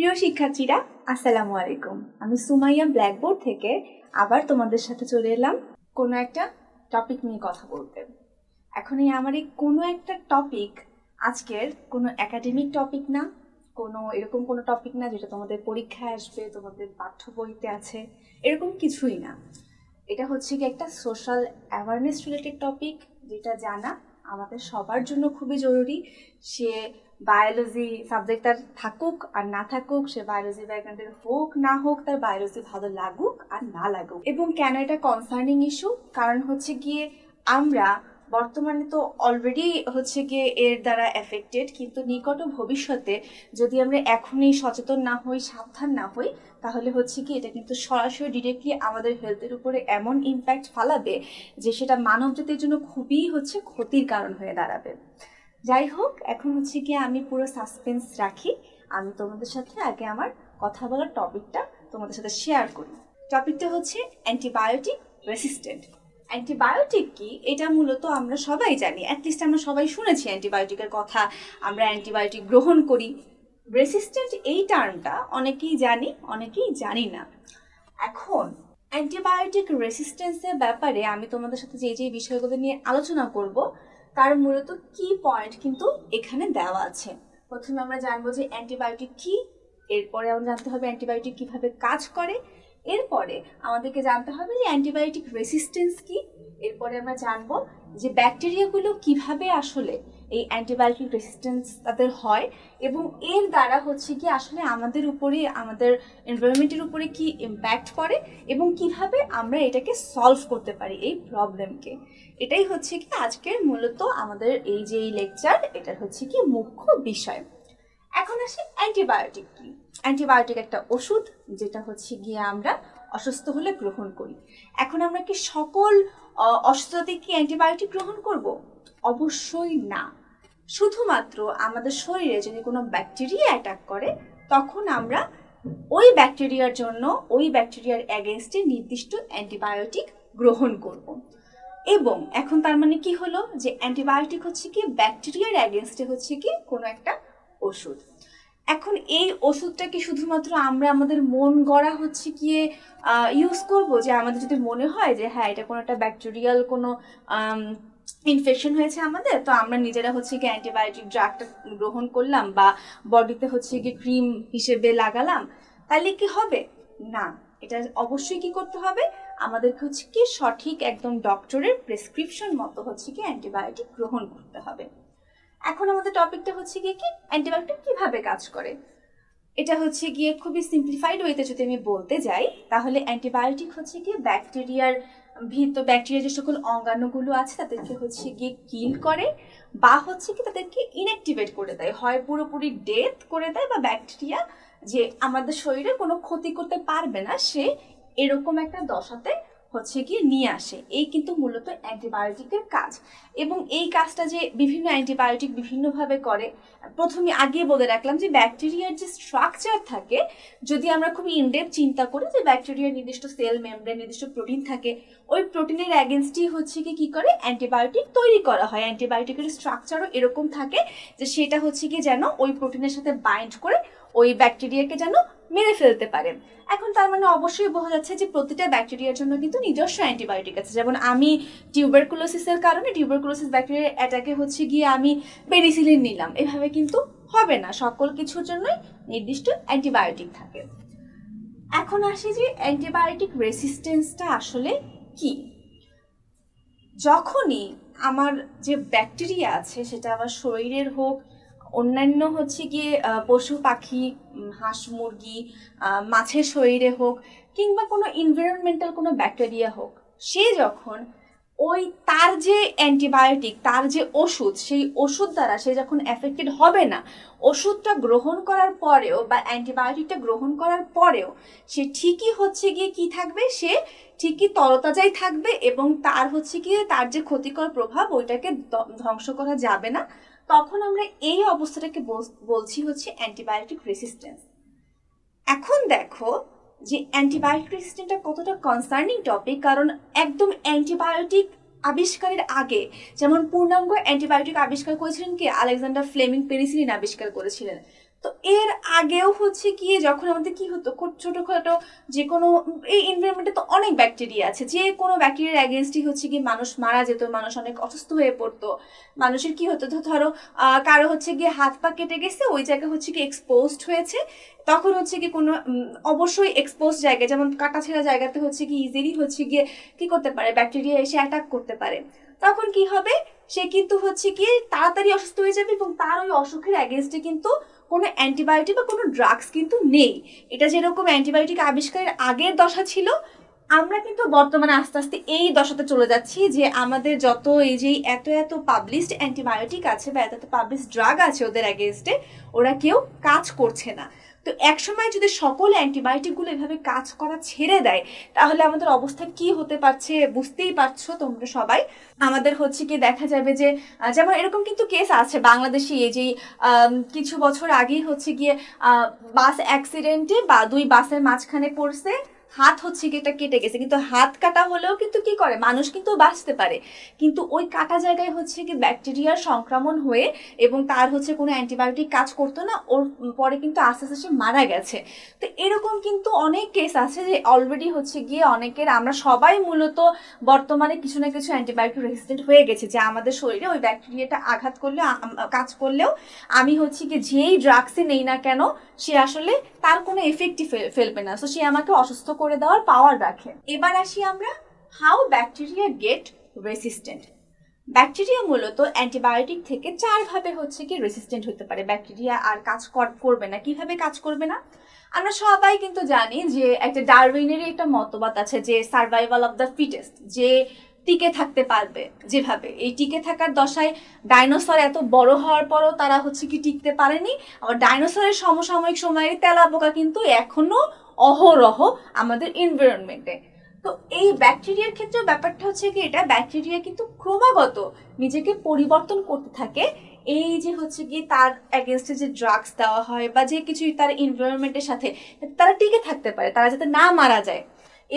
প্রিয় শিক্ষার্থীরা, আসসালামু আলাইকুম। আমি সুমাইয়া ব্ল্যাকবোর্ড থেকে আবার তোমাদের সাথে চলে এলাম কোনো একটা টপিক নিয়ে কথা বলতে। এখন এই আমার এই কোনো একটা টপিক আজকের কোনো একাডেমিক টপিক না, কোনো এরকম কোনো টপিক না যেটা তোমাদের পরীক্ষায় আসবে, তোমাদের পাঠ্য বইতে আছে, এরকম কিছুই না। এটা হচ্ছে কি একটা সোশ্যাল অ্যাওয়ারনেস রিলেটেড টপিক যেটা জানা আমাদের সবার জন্য খুবই জরুরি সে বায়োলজি সাবজেক্ট তার থাকুক আর না থাকুক, সে বায়োলজি ব্যাকগ্রাউন্ডের হোক, না হোক, তার বায়োলজি ভালো লাগুক আর না লাগুক। এবং কেন এটা কনসার্নিং ইস্যু কারণ হচ্ছে গিয়ে আমরা বর্তমানে তো অলরেডি হচ্ছে গিয়ে এর দ্বারা এফেক্টেড কিন্তু নিকট ভবিষ্যতে যদি আমরা এখনই সচেতন না হই, সাবধান না হই, তাহলে হচ্ছে কি এটা কিন্তু সরাসরি ডিরেক্টলি আমাদের হেলথের উপরে এমন ইম্প্যাক্ট ফালাবে যে সেটা মানব জাতির জন্য খুবই হচ্ছে ক্ষতির কারণ হয়ে দাঁড়াবে। যাই হোক, এখন হচ্ছে গিয়ে আমি পুরো সাসপেন্স রাখি। আমি তোমাদের সাথে আগে আমার কথা বলার টপিকটা তোমাদের সাথে শেয়ার করি। টপিকটা হচ্ছে অ্যান্টিবায়োটিক রেসিস্ট্যান্ট অ্যান্টিবায়োটিক কি? এটা মূলত আমরা সবাই জানি। অ্যাটলিস্ট আমরা সবাই শুনেছি অ্যান্টিবায়োটিকের কথা। আমরা অ্যান্টিবায়োটিক গ্রহণ করি। রেসিস্ট্যান্ট এই টার্মটা অনেকেই জানি অনেকেই জানি না। এখন অ্যান্টিবায়োটিক রেসিস্ট্যান্সের ব্যাপারে আমি তোমাদের সাথে যে যে বিষয়গুলো নিয়ে আলোচনা করব, তার মূলত কি পয়েন্ট কিন্তু এখানে দেওয়া আছে। প্রথমে আমরা জানব যে অ্যান্টিবায়োটিক কি, এরপরে আমরা জানতে হবে অ্যান্টিবায়োটিক কীভাবে কাজ করে। এরপরে আমাদেরকে জানতে হবে যে অ্যান্টিবায়োটিক রেসিস্টেন্স কি। এরপরে আমরা জানব যে ব্যাকটেরিয়াগুলো কীভাবে আসলে এই অ্যান্টিবায়োটিক রেসিস্টেন্স তাদের হয় এবং এর দ্বারা হচ্ছে কি আসলে আমাদের উপরে, আমাদের এনভায়রনমেন্টের উপরে কি ইম্প্যাক্ট করে এবং কীভাবে আমরা এটাকে সলভ করতে পারি এই প্রবলেমকে এটাই হচ্ছে কি আজকের মূলত আমাদের এই যে এই লেকচার এটার হচ্ছে কি মুখ্য বিষয়। এখন আসি অ্যান্টিবায়োটিক কি? অ্যান্টিবায়োটিক একটা ওষুধ যেটা হচ্ছে গিয়ে আমরা অসুস্থ হলে গ্রহণ করি। এখন আমরা কি সকল আহ, অসুস্থতাতে কি অ্যান্টিবায়োটিক গ্রহণ করব? অবশ্যই না। শুধুমাত্র আমাদের শরীরে যদি কোনো ব্যাকটেরিয়া অ্যাটাক করে তখন আমরা ওই ব্যাকটেরিয়ার জন্য ওই ব্যাকটেরিয়ার অ্যাগেনস্টে নির্দিষ্ট অ্যান্টিবায়োটিক গ্রহণ করব। এবং এখন তার মানে কি হলো? যে অ্যান্টিবায়োটিক হচ্ছে কি ব্যাকটেরিয়ার অ্যাগেনস্টে হচ্ছে কি কোনো একটা ওষুধ। এখন এই ওষুধটা কি শুধুমাত্র আমরা আমাদের মন গড়া হচ্ছে গিয়ে ইউজ করব? যে আমাদের যদি মনে হয় যে হ্যাঁ এটা কোনো একটা ব্যাকটেরিয়াল কোনো ইনফেকশন হয়েছে আমাদের, তো আমরা নিজেরা হচ্ছে কি অ্যান্টিবায়োটিক ড্রাগটা গ্রহণ করলাম বা বডিতে হচ্ছে কি ক্রিম হিসেবে লাগালাম, তাহলে কি হবে? না, এটা অবশ্যই কি করতে হবে? আমাদেরকে হচ্ছে কি সঠিক একদম ডক্টরের প্রেসক্রিপশন মতো হচ্ছে কি অ্যান্টিবায়োটিক গ্রহণ করতে হবে। এখন আমাদের টপিকটা হচ্ছে গিয়ে কি অ্যান্টিবায়োটিক কীভাবে কাজ করে? এটা হচ্ছে গিয়ে খুবই সিম্পলিফাইড ওয়েতে যদি আমি বলতে যাই, তাহলে অ্যান্টিবায়োটিক হচ্ছে গিয়ে ব্যাকটেরিয়ার ভিতর ব্যাকটেরিয়ার যে সকল অঙ্গাণুগুলো আছে তাদেরকে হচ্ছে গিয়ে কিল করে বা হচ্ছে কি তাদেরকে ইনঅ্যাক্টিভেট করে দেয়। হয় পুরোপুরি ডেথ করে দেয় বা ব্যাকটেরিয়া যে আমাদের শরীরে কোনো ক্ষতি করতে পারবে না, সে এরকম একটা দশাতে হচ্ছে গিয়ে নিয়ে আসে। এই কিন্তু মূলত অ্যান্টিবায়োটিকের কাজ। এবং এই কাজটা যে বিভিন্ন অ্যান্টিবায়োটিক বিভিন্নভাবে করে, প্রথমে আগে বলে রাখলাম যে ব্যাকটেরিয়ার যে স্ট্রাকচার থাকে, যদি আমরা খুব ইনডেপ চিন্তা করি যে ব্যাকটেরিয়ার নির্দিষ্ট সেল মেমব্রেন নির্দিষ্ট প্রোটিন থাকে, ওই প্রোটিনের অ্যাগেনস্টই হচ্ছে কি কী করে? অ্যান্টিবায়োটিক তৈরি করা হয়। অ্যান্টিবায়োটিকের স্ট্রাকচারও এরকম থাকে যে সেটা হচ্ছে কি যেন ওই প্রোটিনের সাথে বাইন্ড করে ওই ব্যাকটেরিয়াকে যেন মেরে ফেলতে পারে। এখন তার মানে অবশ্যই বোঝা যাচ্ছে যে প্রতিটা ব্যাকটেরিয়ার জন্য কিন্তু নিজস্ব অ্যান্টিবায়োটিক আছে। যেমন আমি টিউবারকুলোসিসের কারণে টিউবারকুলোসিস ব্যাকটেরিয়ার অ্যাটাকে হচ্ছে গিয়ে আমি পেনিসিলিন নিলাম। এভাবে কিন্তু হবে না। সকল কিছুর জন্যই নির্দিষ্ট অ্যান্টিবায়োটিক থাকে। এখন আসি যে অ্যান্টিবায়োটিক রেসিস্টেন্সটা আসলে কি? যখনই আমার যে ব্যাকটেরিয়া আছে, সেটা আমার শরীরের হোক অন্যান্য হচ্ছে গিয়ে পশু পাখি হাঁস মুরগি মাছের শরীরে হোক কিংবা কোনো এনভায়রনমেন্টাল কোনো ব্যাকটেরিয়া হোক, সে যখন ওই তার যে অ্যান্টিবায়োটিক তার যে ওষুধ, সেই ওষুধ দ্বারা সে যখন এফেক্টেড হবে না, ওষুধটা গ্রহণ করার পরেও বা অ্যান্টিবায়োটিকটা গ্রহণ করার পরেও সে ঠিকই হচ্ছে গিয়ে কি থাকবে? সে ঠিকই তরতাজাই থাকবে এবং তার হচ্ছে গিয়ে তার যে ক্ষতিকর প্রভাব, ওইটাকে ধ্বংস করা যাবে না। তখন আমরা এই অবস্থাটাকে বল- বলছি হচ্ছে অ্যান্টিবায়োটিক রেসিস্ট্যান্স। এখন দেখো যে অ্যান্টিবায়োটিক রেসিস্ট্যান্সটা কতটা কনসার্নিং টপিক কারণ একদম অ্যান্টিবায়োটিক আবিষ্কারের আগে, যেমন পূর্ণাঙ্গ অ্যান্টিবায়োটিক আবিষ্কার করেছিলেন কি? আলেকজান্ডার ফ্লেমিং পেনিসিলিন আবিষ্কার করেছিলেন। তো এর আগেও হচ্ছে গিয়ে যখন আমাদের কি হতো ছোটখাটো যে কোনো এই এনভায়রনমেন্টে তো অনেক ব্যাকটেরিয়া আছে। যে কোনো ব্যাকটেরিয়ার অ্যাগেনস্টই হচ্ছে গিয়ে মানুষ মারা যেত, মানুষ অনেক অসুস্থ হয়ে পড়তো। মানুষের কি হতো, ধরো কারও হচ্ছে গিয়ে হাত পা কেটে গেছে, ওই জায়গা হচ্ছে কি এক্সপোজড হয়েছে। তখন হচ্ছে কি কোনো অবশ্যই এক্সপোজ জায়গা, যেমন কাটা ছেঁড়া জায়গাতে হচ্ছে কি ইজিলি হচ্ছে গিয়ে কি করতে পারে ব্যাকটেরিয়া এসে অ্যাটাক করতে পারে। তখন কি হবে? সে কিন্তু হচ্ছে কি তাড়াতাড়ি অসুস্থ হয়ে যাবে এবং তার ওই অসুখের অ্যাগেনস্টে কিন্তু কোনো অ্যান্টিবায়োটিক বা কোনো ড্রাগস কিন্তু নেই। এটা যেরকম অ্যান্টিবায়োটিক আবিষ্কারের আগের দশা ছিল, আমরা কিন্তু বর্তমানে আস্তে আস্তে এই দশাতে চলে যাচ্ছি যে আমাদের যত এই যে এত এত পাবলিশড অ্যান্টিবায়োটিক আছে বা এত এত পাবলিশ ড্রাগ আছে ওদের অ্যাগেনস্টে ওরা কেউ কাজ করছে না। তো একসময় যদি সকল অ্যান্টিবায়োটিকগুলো এভাবে কাজ করা ছেড়ে দেয়, তাহলে আমাদের অবস্থা কি হতে পারছে বুঝতেই পারছ তোমরা সবাই? আমাদের হচ্ছে কি দেখা যাবে যে যেমন এরকম কিন্তু কেস আছে বাংলাদেশে এই যে কিছু বছর আগেই হচ্ছে গিয়ে বাস অ্যাক্সিডেন্টে বা দুই বাসের মাঝখানে পড়ছে। হাত হচ্ছে এটা কেটে গেছে, কিন্তু হাত কাটা হলেও কিন্তু কি করে? মানুষ কিন্তু বাঁচতে পারে। কিন্তু ওই কাটা জায়গায় হচ্ছে কি ব্যাকটেরিয়ার সংক্রমণ হয়ে এবং তার হচ্ছে কোনো অ্যান্টিবায়োটিক কাজ করতো না, ওর পরে কিন্তু আস্তে আস্তে মারা গেছে। তো এরকম কিন্তু অনেক কেস আছে যে অলরেডি হচ্ছে গিয়ে অনেকের, আমরা সবাই মূলত বর্তমানে কিছু না কিছু অ্যান্টিবায়োটিক রেসিস্ট্যান্ট হয়ে গেছে, যে আমাদের শরীরে ওই ব্যাকটেরিয়াটা আঘাত করলেও কাজ করলেও আমি হচ্ছে কি যেই ড্রাগসই নেই না কেন, সে আসলে তার কোনো এফেক্টই ফেলবে না। তো সে আমাকে অসুস্থ করে দেওয়ার পাওয়ার রাখে। এবার আসি আমরা how bacteria get resistant bacteria মূলত অ্যান্টিবায়োটিক থেকে চারভাবে হচ্ছে কি রেসিস্ট্যান্ট হতে পারে। ব্যাকটেরিয়া আর কাজ কর- করবে না। কীভাবে কাজ করবে না? আমরা সবাই কিন্তু জানি যে একটা ডারউইনেরই একটা মতবাদ আছে যে সার্ভাইভাল অফ দ্য ফিটেস্ট যে টিকে থাকতে পারবে যেভাবে। এই টিকে থাকার দশায় ডাইনোসর এত বড় হওয়ার পরও তারা হচ্ছে কি টিকতে পারেনি। আবার ডাইনোসরের সমসাময়িক সময়ে তেলাপোকা কিন্তু এখনও অহরহ আমাদের এনভায়রনমেন্টে। তো এই ব্যাকটেরিয়ার ক্ষেত্রে ব্যাপারটা হচ্ছে কি, এটা ব্যাকটেরিয়া কিন্তু ক্রমাগত নিজেকে পরিবর্তন করতে থাকে। এই যে হচ্ছে কি তার অ্যাগেনস্টে যে ড্রাগস দেওয়া হয় বা যে কিছুই তার এনভায়রনমেন্টের সাথে, তারা টিকে থাকতে পারে, তারা যাতে না মারা যায়।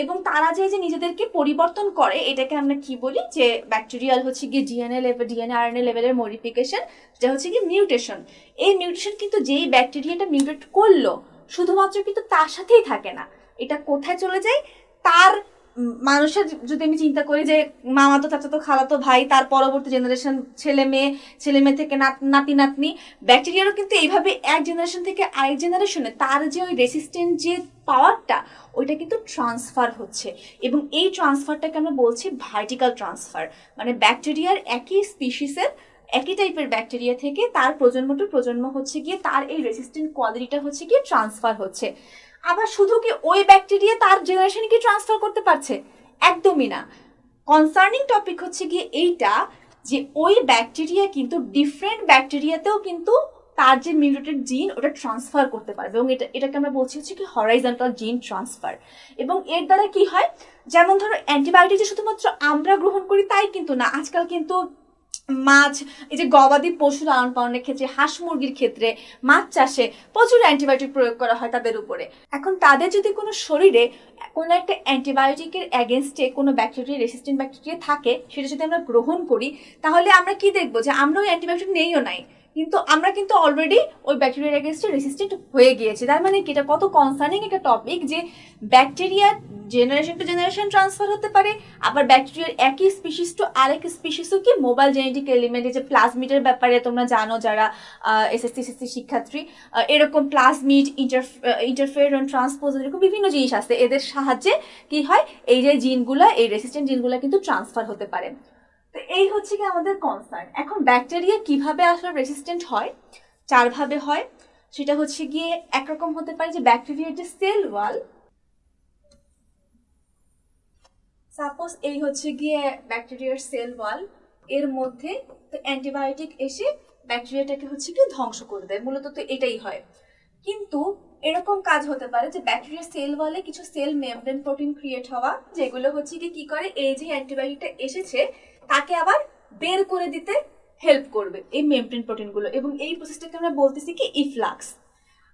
এবং তারা যে যে নিজেদেরকে পরিবর্তন করে, এটাকে আমরা কি বলি? যে ব্যাকটেরিয়াল হচ্ছে গিয়ে ডিএনএ লেভেল ডিএনএ আরএনএ লেভেলের মডিফিকেশন যা হচ্ছে গিয়ে মিউটেশন এই মিউটেশন কিন্তু যেই ব্যাকটেরিয়াটা মিউটেট করল, শুধুমাত্র কিন্তু তার সাথেই থাকে না। এটা কোথায় চলে যায়? তার মানুষের যদি আমি চিন্তা করি যে মামাতো চাচাতো খালাতো ভাই, তার পরবর্তী জেনারেশন ছেলে মেয়ে ছেলে মেয়ে থেকে নাত- নাতি, নাতনি ব্যাকটেরিয়ারও কিন্তু এইভাবে এক জেনারেশন থেকে আরেক জেনারেশনে তার যে ওই রেসিস্ট্যান্ট যে পাওয়ারটা ওইটা কিন্তু ট্রান্সফার হচ্ছে। এবং এই ট্রান্সফারটাকে আমরা বলছি ভার্টিক্যাল ট্রান্সফার মানে ব্যাকটেরিয়ার একই স্পিসিসের একই টাইপের ব্যাকটেরিয়া থেকে তার প্রজন্ম টু প্রজন্ম হচ্ছে গিয়ে তার এই রেসিস্ট্যান্ট কোয়ালিটিটা হচ্ছে গিয়ে ট্রান্সফার হচ্ছে। আবার শুধু কি ওই ব্যাকটেরিয়া তার জেনারেশনে কি ট্রান্সফার করতে পারছে? একদমই না। কনসার্নিং টপিক হচ্ছে গিয়ে এইটা যে ওই ব্যাকটেরিয়া কিন্তু ডিফারেন্ট ব্যাকটেরিয়াতেও কিন্তু তার যে মিউটেড জিন ওটা ট্রান্সফার করতে পারবে। এবং এটা, এটাকে আমরা বলছি হচ্ছে কি হরাইজন্টাল জিন ট্রান্সফার এবং এর দ্বারা কি হয়? যেমন ধরো অ্যান্টিবায়োটিক যে শুধুমাত্র আমরা গ্রহণ করি তাই কিন্তু না। আজকাল কিন্তু মাছ, এই যে গবাদি পশু লালন পালনের ক্ষেত্রে, হাঁস মুরগির ক্ষেত্রে মাছ চাষে প্রচুর অ্যান্টিবায়োটিক প্রয়োগ করা হয় তাদের উপরে। এখন তাদের যদি কোনো শরীরে কোনো একটা অ্যান্টিবায়োটিকের অ্যাগেনস্টে কোনো ব্যাকটেরিয়া রেসিস্ট্যান্ট ব্যাকটেরিয়া থাকে, সেটা যদি আমরা গ্রহণ করি, তাহলে আমরা কি দেখব যে আমরা ওই অ্যান্টিবায়োটিক নেইও নাই? কিন্তু আমরা কিন্তু অলরেডি ওই ব্যাকটেরিয়ার এগেনস্টে রেসিস্ট্যান্ট হয়ে গিয়েছি। তার মানে কি? এটা কত কনসার্নিং একটা টপিক যে bacteria generation to generation transfer হতে পারে, আবার ব্যাকটেরিয়ার একই স্পিসিস টু আরেক স্পিসিসও কি মোবাইল জেনেটিক এলিমেন্ট যে প্লাজমিডের ব্যাপারে তোমরা জানো যারা এসএসসি এসএসসি শিক্ষার্থী এরকম প্লাজমিড ইন্টার ইন্টারফেরন ট্রান্সপোজ এরকম বিভিন্ন জিনিস আছে। এদের সাহায্যে কি হয়? এই যে জিনগুলো এই রেসিস্ট্যান্ট জিনগুলা কিন্তু ট্রান্সফার হতে পারে। এই হচ্ছে কি আমাদের কনসার্ন এখন ব্যাকটেরিয়া কীভাবে আসলে রেসিস্ট্যান্ট হয়? চারভাবে হয়। সেটা হচ্ছে গিয়ে একরকম হতে পারে যে ব্যাকটেরিয়ার যে সেল ওয়াল সাপোজ এই হচ্ছে গিয়ে ব্যাকটেরিয়ার সেল ওয়াল এর মধ্যে তো অ্যান্টিবায়োটিক এসে ব্যাকটেরিয়াটাকে হচ্ছে কি ধ্বংস করে দেয়। মূলত তো এটাই হয়। কিন্তু এরকম কাজ হতে পারে যে ব্যাকটেরিয়ার সেল ওয়ালে কিছু সেল মেমব্রেন প্রোটিন ক্রিয়েট হওয়া, যেগুলো হচ্ছে কি কি করে? এই যে অ্যান্টিবায়োটিকটা এসেছে তাকে আবার বের করে দিতে হেল্প করবে এই মেমব্রেন প্রোটিনগুলো এবং এই প্রসেসটাকে আমরা বলতেছি কি ইফ্লাক্স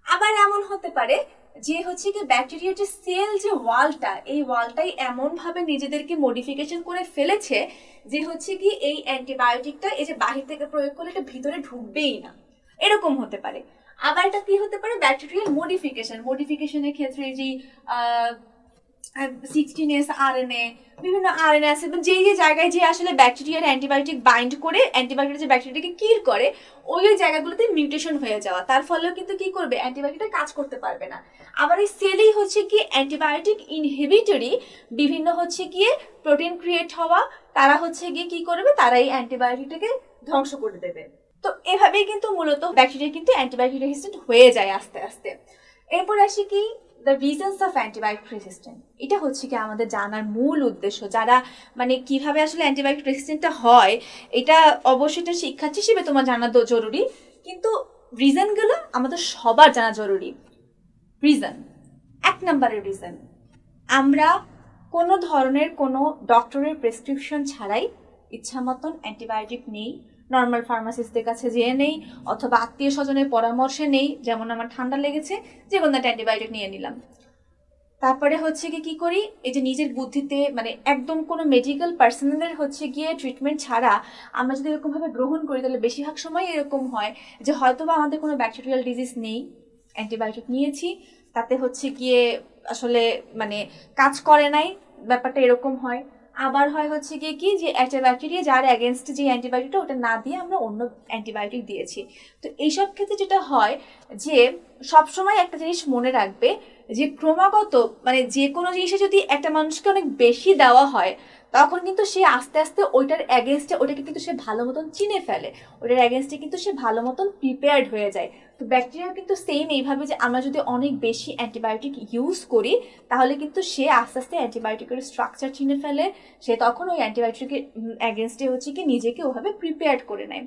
আবার এমন হতে পারে যে হচ্ছে কি ব্যাকটেরিয়ার যে সেল যে ওয়ালটা, এই ওয়ালটাই এমনভাবে নিজেদেরকে মডিফিকেশন করে ফেলেছে যে হচ্ছে কি এই অ্যান্টিবায়োটিকটা এই যে বাহির থেকে প্রয়োগ করলে এটা ভিতরে ঢুকবেই না। এরকম হতে পারে। আবার এটা কি হতে পারে? ব্যাকটেরিয়াল মডিফিকেশন মডিফিকেশনের ক্ষেত্রে যে সিক্সটিন এস আরএনএ বিভিন্ন আরএনএ আছে। এবং যেই যে জায়গায় যে আসলে ব্যাকটেরিয়ার অ্যান্টিবায়োটিক বাইন্ড করে অ্যান্টিবায়োটিক যে ব্যাকটেরিয়াকে কিল করে, ওই ওই জায়গাগুলোতে মিউটেশন হয়ে যাওয়া। তার ফলেও কিন্তু কি করবে? অ্যান্টিবায়োটিকটা কাজ করতে পারবে না। আবার এই সেলেই হচ্ছে কি অ্যান্টিবায়োটিক ইনহিবিটরি বিভিন্ন হচ্ছে গিয়ে প্রোটিন ক্রিয়েট হওয়া, তারা হচ্ছে গিয়ে কি করবে? তারা এই অ্যান্টিবায়োটিকটাকে ধ্বংস করে দেবে। তো এভাবেই কিন্তু মূলত ব্যাকটেরিয়া কিন্তু অ্যান্টিবায়োটিক রেসিস্ট্যান্ট হয়ে যায় আস্তে আস্তে। এরপর আসি কি the reasons of antibiotic resistant এটা হচ্ছে কি আমাদের জানার মূল উদ্দেশ্য। যারা মানে কীভাবে আসলে অ্যান্টিবায়োটিক রেসিস্ট্যান্টটা হয়, এটা অবশ্যই এটা শিক্ষার্থী হিসেবে তোমার জানা জরুরি। কিন্তু রিজনগুলো আমাদের সবার জানা জরুরি। রিজন এক নম্বরের রিজন আমরা কোনো ধরনের কোনো ডক্টরের প্রেসক্রিপশন ছাড়াই ইচ্ছা মতন অ্যান্টিবায়োটিক নেই। নর্মাল ফার্মাসিস্টের কাছে যেয়ে নেই, অথবা আত্মীয় স্বজনের পরামর্শে নেই, যেমন আমার ঠান্ডা লেগেছে, যে কোনো অ্যান্টিবায়োটিক নিয়ে নিলাম। তারপরে হচ্ছে কি কি করি, এই যে নিজের বুদ্ধিতে মানে একদম কোনো মেডিকেল পার্সোনালের হচ্ছে গিয়ে ট্রিটমেন্ট ছাড়া আমরা যদি এরকমভাবে গ্রহণ করি, তাহলে বেশিরভাগ সময় এরকম হয় যে হয়তোবা আমাদের কোনো ব্যাকটেরিয়াল ডিজিজ নেই অ্যান্টিবায়োটিক নিয়েছি, তাতে হচ্ছে গিয়ে আসলে মানে কাজ করে নাই, ব্যাপারটা এরকম হয়। আবার হয় হচ্ছে গিয়ে কি যে অ্যান্টিবায়োটিক যার অ্যাগেনস্ট যে অ্যান্টিবায়োটিকটা ওটা না দিয়ে আমরা অন্য অ্যান্টিবায়োটিক দিয়েছি। তো এইসব ক্ষেত্রে যেটা হয় যে সবসময় একটা জিনিস মনে রাখবে যে ক্রমাগত মানে যে কোনো জিনিসে যদি একটা মানুষকে অনেক বেশি দেওয়া হয় তখন কিন্তু সে আস্তে আস্তে ওইটার অ্যাগেনস্টে ওটাকে কিন্তু সে ভালো মতন চিনে ফেলে। ওটার অ্যাগেনস্টে কিন্তু সে ভালো মতন প্রিপেয়ার্ড হয়ে যায়। তো ব্যাকটেরিয়া কিন্তু সেম এইভাবে যে আমরা যদি অনেক বেশি অ্যান্টিবায়োটিক ইউজ করি, তাহলে কিন্তু সে আস্তে আস্তে অ্যান্টিবায়োটিকের স্ট্রাকচার চিনে ফেলে। সে তখন ওই অ্যান্টিবায়োটিকের অ্যাগেনস্টে হচ্ছে কি নিজেকে ওভাবে প্রিপেয়ার্ড করে নেয়।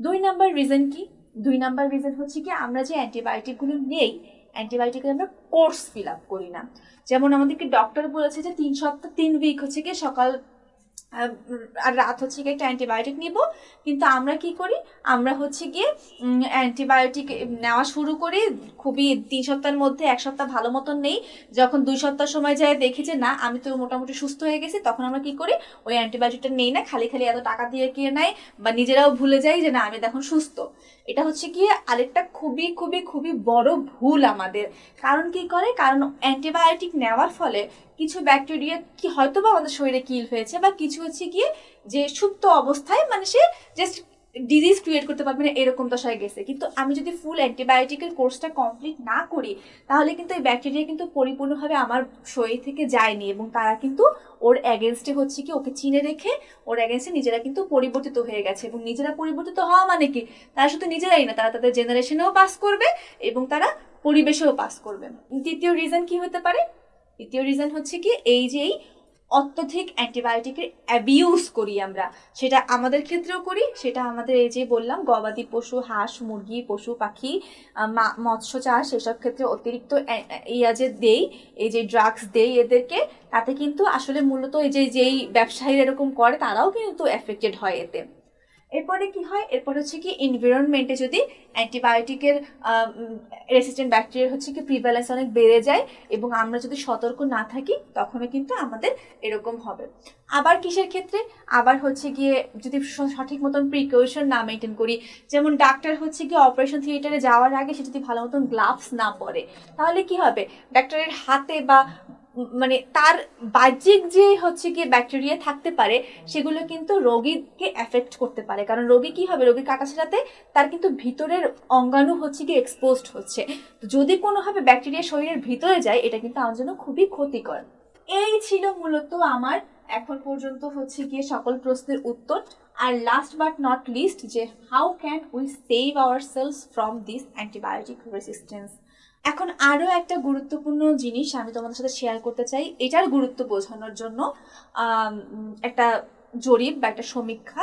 দুই নাম্বার রিজন কি? দুই নাম্বার রিজন হচ্ছে কি আমরা যে অ্যান্টিবায়োটিকগুলো নেই অ্যান্টিবায়োটিকের আমরা কোর্স ফিল আপ করি না। যেমন আমাদেরকে ডক্টর বলেছে যে তিন সপ্তাহ, তিন উইক হচ্ছে কি সকাল আর রাত হচ্ছে গিয়ে একটা অ্যান্টিবায়োটিক নিব। কিন্তু আমরা কি করি? আমরা হচ্ছে গিয়ে অ্যান্টিবায়োটিক নেওয়া শুরু করি। খুবই তিন সপ্তাহের মধ্যে, এক সপ্তাহ ভালো মতন নেই। যখন দুই সপ্তাহ সময় যায়, দেখি যে না, আমি তো মোটামুটি সুস্থ হয়ে গেছি, তখন আমরা কি করি? ওই অ্যান্টিবায়োটিকটা নেই না, খালি খালি এত টাকা দিয়ে কিনে নেয় বা নিজেরাও ভুলে যাই যে না, আমি এখন সুস্থ। এটা হচ্ছে গিয়ে আরেকটা খুবই খুবই খুবই বড় ভুল আমাদের। কারণ কি করে? কারণ অ্যান্টিবায়োটিক নেওয়ার ফলে কিছু ব্যাকটেরিয়া কি হয়তো বা আমাদের শরীরে কিল হয়েছে বা কিছু হচ্ছে গিয়ে যে সুপ্ত অবস্থায় মানে সে জাস্ট ডিজিজ ক্রিয়েট করতে পারবে না, এরকম দশায় গেছে। কিন্তু আমি যদি ফুল অ্যান্টিবায়োটিকের কোর্সটা কমপ্লিট না করি, তাহলে কিন্তু এই ব্যাকটেরিয়া কিন্তু পরিপূর্ণভাবে আমার শরীর থেকে যায়নি এবং তারা কিন্তু ওর অ্যাগেনস্টে হচ্ছে কি ওকে চিনে রেখে, ওর অ্যাগেনস্টে নিজেরা কিন্তু পরিবর্তিত হয়ে গেছে। এবং নিজেরা পরিবর্তিত হওয়া মানে কি? তারা শুধু নিজেরাই না, তারা তাদের জেনারেশনেও পাস করবে এবং তারা পরিবেশেও পাস করবে। দ্বিতীয় রিজন কি হতে পারে? দ্বিতীয় রিজন হচ্ছে কি, এই যে অত্যধিক অ্যান্টিবায়োটিকের অ্যাবিউজ করি আমরা, সেটা আমাদের ক্ষেত্রেও করি, সেটা আমাদের এই যে বললাম, গবাদি পশু, হাঁস, মুরগি, পশু, পাখি মৎস্য চাষ, এসব ক্ষেত্রে অতিরিক্ত ইয়া যে দেই, এই যে ড্রাগস দেই এদেরকে, তাতে কিন্তু আসলে মূলত এই যে, যেই ব্যবসায়ীরা এরকম করে, তারাও কিন্তু এফেক্টেড হয় এতে। এরপরে কি হয়? এরপর হচ্ছে কি এনভায়রনমেন্টে যদি অ্যান্টিবায়োটিকের রেসিস্ট্যান্ট ব্যাকটেরিয়া হচ্ছে কি প্রিভ্যালেন্স অনেক বেড়ে যায় এবং আমরা যদি সতর্ক না থাকি, তখনও কিন্তু আমাদের এরকম হবে। আবার কিসের ক্ষেত্রে? আবার হচ্ছে গিয়ে যদি সঠিক মতন প্রিকশন না মেনটেন করি, যেমন ডাক্তার হচ্ছে গিয়ে অপারেশন থিয়েটারে যাওয়ার আগে সে যদি ভালো মতন গ্লাভস না পরে, তাহলে কি হবে? ডাক্তারের হাতে বা মানে তার বাহ্যিক যে হচ্ছে গিয়ে ব্যাকটেরিয়া থাকতে পারে, সেগুলো কিন্তু রোগীকে এফেক্ট করতে পারে। কারণ রোগী কি হবে? রোগীর কাটাছেড়াতে তার কিন্তু ভিতরের অঙ্গাণু হচ্ছে কি এক্সপোজড হচ্ছে। যদি কোনোভাবে ব্যাকটেরিয়া শরীরের ভিতরে যায়, এটা কিন্তু আমার জন্য খুবই ক্ষতিকর। এই ছিল মূলত আমার এখন পর্যন্ত হচ্ছে গিয়ে সকল প্রশ্নের উত্তর। আর লাস্ট বাট নট লিস্ট যে how can we save our cells from this antibiotic resistance এখন আরও একটা গুরুত্বপূর্ণ জিনিস আমি তোমাদের সাথে শেয়ার করতে চাই, এটার গুরুত্ব বোঝানোর জন্য একটা জরিপ বা একটা সমীক্ষা।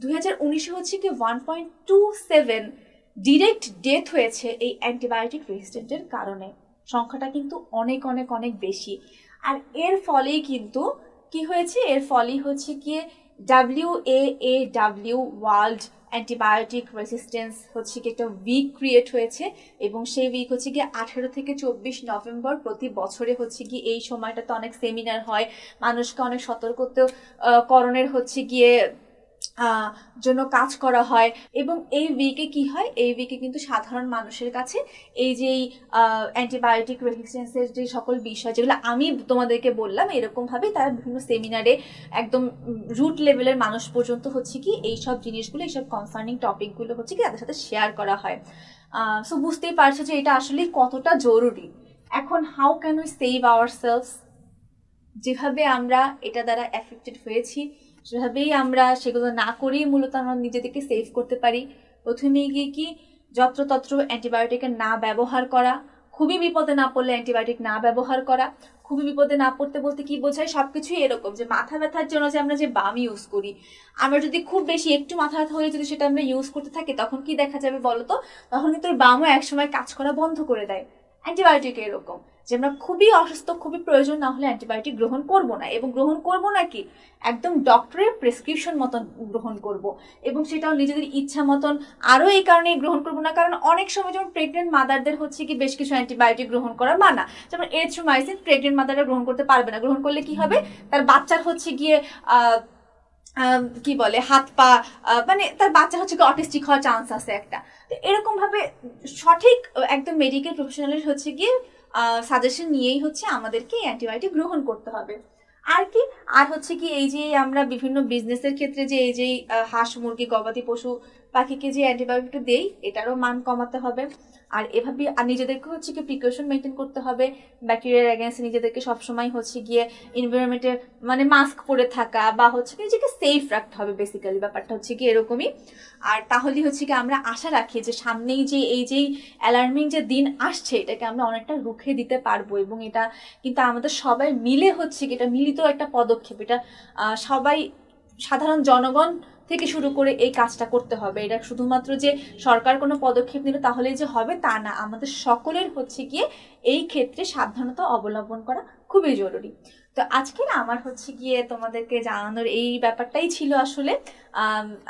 দুই হাজার উনিশে হচ্ছে কি one point two seven direct death হয়েছে এই অ্যান্টিবায়োটিক রেজিস্ট্যান্টের কারণে। সংখ্যাটা কিন্তু অনেক অনেক অনেক বেশি। আর এর ফলেই কিন্তু কি হয়েছে? এর ফলেই হচ্ছে কি W A W world antibiotic resistance হচ্ছে কি একটা উইক ক্রিয়েট হয়েছে এবং সেই উইক হচ্ছে গিয়ে আঠেরো থেকে চব্বিশ নভেম্বর প্রতি বছরে হচ্ছে গিয়ে এই সময়টাতে অনেক সেমিনার হয়। মানুষকে অনেক সতর্কত করণের হচ্ছে গিয়ে জন্য কাজ করা হয় এবং এই উইকে কি হয়? এই উইকে কিন্তু সাধারণ মানুষের কাছে এই যে অ্যান্টিবায়োটিক রেজিস্ট্যান্সের যে সকল বিষয় যেগুলো আমি তোমাদেরকে বললাম এরকম ভাবে তারা বিভিন্ন সেমিনারে একদম রুট লেভেলের মানুষ পর্যন্ত হচ্ছে কি এই সব জিনিসগুলো, এইসব কনসার্নিং টপিকগুলো হচ্ছে কি তাদের সাথে শেয়ার করা হয়। সো বুঝতেই পারছ যে এটা আসলে কতটা জরুরি। এখন how can we save ourselves যেভাবে আমরা এটা দ্বারা এফেক্টেড হয়েছি সেভাবেই আমরা সেগুলো না করেই মূলত আমরা নিজেদেরকে সেভ করতে পারি, প্রথমে গিয়ে কি যত্রতত্র অ্যান্টিবায়োটিকের না ব্যবহার করা, খুবই বিপদে না পড়লে অ্যান্টিবায়োটিক না ব্যবহার করা, খুবই বিপদে না পড়তে বলতে কি বোঝায়? সব কিছুই এরকম যে মাথা ব্যথার জন্য যে আমরা যে বাম ইউজ করি। আমরা যদি খুব বেশি একটু মাথা ব্যথা হলে যদি সেটা আমরা ইউজ করতে থাকি, তখন কি দেখা যাবে বলো তো তখন কিন্তু বামও একসময় কাজ করা বন্ধ করে দেয়। অ্যান্টিবায়োটিক এরকম। যে আমরা খুবই অসুস্থ, খুবই প্রয়োজন, না হলে অ্যান্টিবায়োটিক গ্রহণ করব না। এবং গ্রহণ করব না কি? একদম ডক্টরের প্রেসক্রিপশন মতন গ্রহণ করব। এবং সেটাও নিজেদের ইচ্ছা মতন আরও এই কারণে গ্রহণ করব না। কারণ অনেক সময় যেমন প্রেগনেন্ট মাদারদের হচ্ছে কি বেশ কিছু অ্যান্টিবায়োটিক গ্রহণ করা মানা। যেমন এরিথ্রোমাইসিন প্রেগনেন্ট মাদাররা গ্রহণ করতে পারবে না। গ্রহণ করলে কি হবে? তার বাচ্চার হচ্ছে গিয়ে কি বলে, হাত পা মানে তার বাচ্চা হচ্ছে অটিস্টিক হওয়ার চান্স আছে একটা। তো এরকমভাবে সঠিক একদম মেডিকেল প্রফেশনালের হচ্ছে গিয়ে সাজেশন নিয়েই হচ্ছে আমাদেরকে অ্যান্টিবায়োটিক গ্রহণ করতে হবে। আর কি? আর হচ্ছে কি এই যে আমরা বিভিন্ন বিজনেসের ক্ষেত্রে যে এই যে হাঁস, মুরগি, গবাদি পশু পাখিকে যে অ্যান্টিবায়োটিক দেই, এটারও মান কমাতে হবে। আর এভাবে আর নিজেদেরকে হচ্ছে কি প্রিকশন মেনটেন করতে হবে। ব্যাকটেরিয়ার অ্যাগেন্সে নিজেদেরকে সবসময় হচ্ছে গিয়ে এনভায়রনমেন্টে মানে মাস্ক পরে থাকা বা হচ্ছে কি নিজেকে সেফ রাখতে হবে বেসিক্যালি ব্যাপারটা হচ্ছে কি এরকমই। আর তাহলেই হচ্ছে কি আমরা আশা রাখি যে সামনেই যে এই যেই অ্যালার্মিং যে দিন আসছে, এটাকে আমরা অনেকটা রুখে দিতে পারব এবং এটা কিন্তু আমাদের সবাই মিলে হচ্ছে কি এটা মিলিত একটা পদক্ষেপ। এটা সবাই সাধারণ জনগণ থেকে শুরু করে এই কাজটা করতে হবে। এটা শুধুমাত্র যে সরকার কোনো পদক্ষেপ নিল তাহলেই যে হবে তা না। আমাদের সকলের হচ্ছে গিয়ে এই ক্ষেত্রে সাবধানতা অবলম্বন করা খুবই জরুরি। তো আজকে না আমার হচ্ছে গিয়ে তোমাদেরকে জানানোর এই ব্যাপারটাই ছিল আসলে।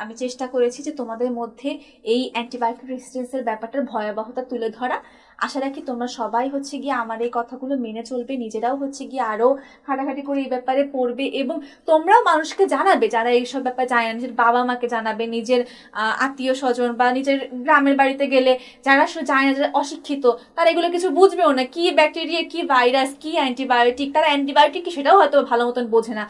আমি চেষ্টা করেছি যে তোমাদের মধ্যে এই অ্যান্টিবায়োটিক রেসিস্টেন্সের ব্যাপারটার ভয়াবহতা তুলে ধরা। আশা রাখি তোমরা সবাই হচ্ছে গিয়ে আমার এই কথাগুলো মেনে চলবে, নিজেরাও হচ্ছে গিয়ে আরও হাঁটাহাঁটি করে এই ব্যাপারে পড়বে এবং তোমরাও মানুষকে জানাবে, যারা এইসব ব্যাপারে জানে না, নিজের বাবা মাকে জানাবে, নিজের আত্মীয় স্বজন বা নিজের গ্রামের বাড়িতে গেলে যারা জানে না, যারা অশিক্ষিত, তারা এগুলো কিছু বুঝবেও না। কি ব্যাকটেরিয়া কি ভাইরাস কি অ্যান্টিবায়োটিক তারা অ্যান্টিবায়োটিক কি সেটাও হয়তো ভালো মতন বোঝে না।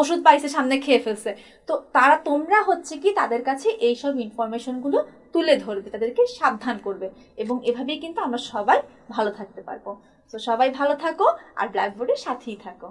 ওষুধ পাইছে, সামনে খেয়ে ফেলছে। তো তারা, তোমরা হচ্ছে কি তাদের কাছে এইসব ইনফরমেশনগুলো তুলে ধরবে, তাদেরকে সাবধান করবে এবং এভাবেই কিন্তু আমরা সবাই ভালো থাকতে পারব। তো সবাই ভালো থাকো আর ব্ল্যাকবোর্ডের সাথেই থাকো।